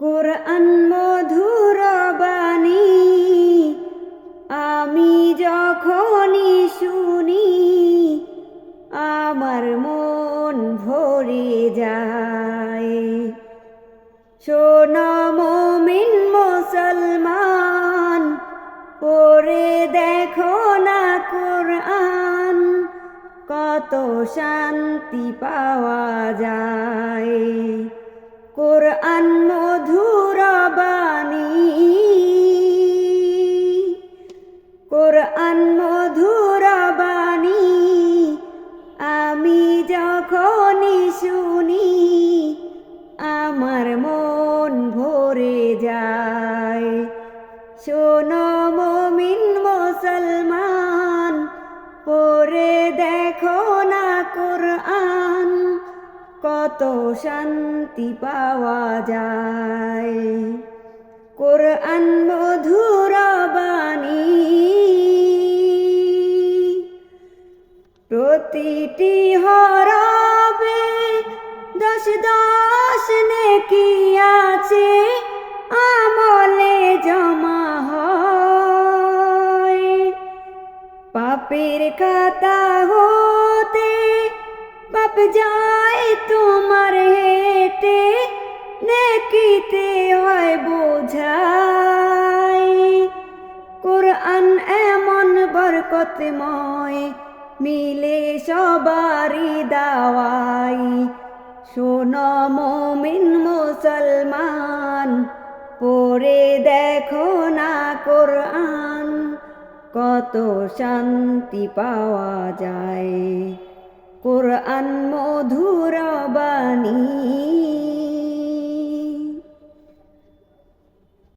কোরআন মধুর বাণী, আমি যখনই শুনি, আমার মন ভরে যায়। মমিন মুসলমান, পড়ে দেখো না কোরআন, কত শান্তি পাওয়া যায়। কোরআন শুনি আমার মন ভরে যায়। শোনো মমিন মুসলমান পরে দেখো না কোরআন, কত শান্তি পাওয়া যায়। প্রতিটি হরবে দশ দশ নেকি আছে আমলে জমা হয়। পাপের খাতা হতে পাপ যায় তোমার হেটে, নেকিতে হয় বোঝাই। কোরআন এমন বরকতময় মিলে সবারি দাওয়াই। শোনো মমিন মুসলমান পরে দেখো না কোরআন, কত শান্তি পাওয়া যায়। কোরআন মধুর বাণী